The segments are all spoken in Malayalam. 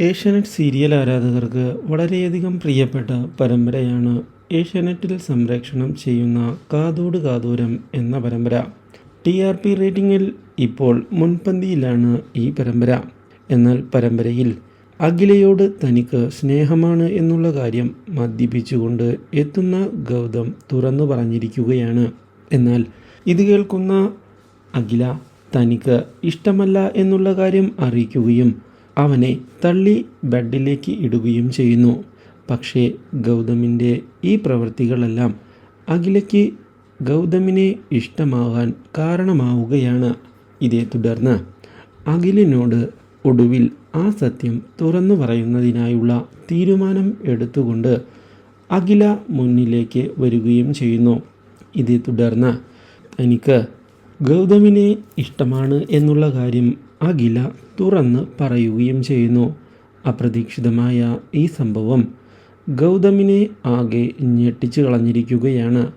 ഏഷ്യാനെറ്റ് സീരിയൽ ആരാധകർക്ക് വളരെയധികം പ്രിയപ്പെട്ട പരമ്പരയാണ് ഏഷ്യാനെറ്റിൽ സംപ്രേഷണം ചെയ്യുന്ന കാതോട് കാതൂരം എന്ന പരമ്പര. ടി ആർ പി റേറ്റിംഗിൽ ഇപ്പോൾ മുൻപന്തിയിലാണ് ഈ പരമ്പര. എന്നാൽ പരമ്പരയിൽ അഖിലയോട് തനിക്ക് സ്നേഹമാണ് എന്നുള്ള കാര്യം മദ്യപിച്ചുകൊണ്ട് എത്തുന്ന ഗൗതം തുറന്നു പറഞ്ഞിരിക്കുകയാണ്. എന്നാൽ ഇത് കേൾക്കുന്ന അഖില തനിക്ക് ഇഷ്ടമല്ല എന്നുള്ള കാര്യം അറിയിക്കുകയും അവനെ തള്ളി ബെഡിലേക്ക് ഇടുകയും ചെയ്യുന്നു. പക്ഷേ ഗൗതമിന്റെ ഈ പ്രവൃത്തികളെല്ലാം അഖിലയ്ക്ക് ഗൗതമിനെ ഇഷ്ടമാകാൻ കാരണമാവുകയാണ്. ഇതേ തുടർന്ന് അഖിലിനോട് ഒടുവിൽ ആ സത്യം തുറന്നു പറയുന്നതിനായുള്ള തീരുമാനം എടുത്തുകൊണ്ട് അഖില മുന്നിലേക്ക് വരികയും ചെയ്യുന്നു. ഇതേ തുടർന്ന് തനിക്ക് ഗൗതമിനെ ഇഷ്ടമാണ് എന്നുള്ള കാര്യം അഖില തുറന്ന് പറയുകയും ചെയ്യുന്നു. അപ്രതീക്ഷിതമായ ഈ സംഭവം ഗൗതമിനെ ആകെ ഞെട്ടിച്ചു കളഞ്ഞിരിക്കുകയാണ്.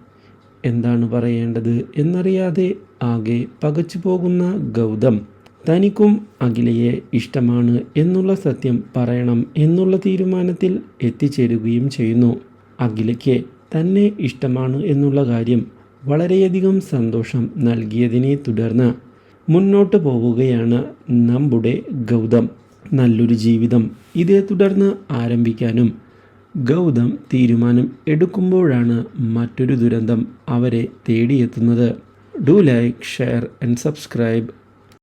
എന്താണ് പറയേണ്ടത് എന്നറിയാതെ ആകെ പകച്ചു പോകുന്ന ഗൗതം തനിക്കും അഖിലയെ ഇഷ്ടമാണ് എന്നുള്ള സത്യം പറയണം എന്നുള്ള തീരുമാനത്തിൽ എത്തിച്ചേരുകയും ചെയ്യുന്നു. അഖിലയ്ക്ക് തന്നെ ഇഷ്ടമാണ് എന്നുള്ള കാര്യം വളരെയധികം സന്തോഷം നൽകിയതിനെ തുടർന്ന് മുന്നോട്ട് പോവുകയാണ് നമ്മുടെ ഗൗതം. നല്ലൊരു ജീവിതം. ഇതേ തുടർന്ന് ആരംഭിക്കാനും ഗൗതം തീരുമാനം എടുക്കുമ്പോഴാണ് മറ്റൊരു ദുരന്തം അവരെ തേടിയെത്തുന്നത്. Do like share and subscribe.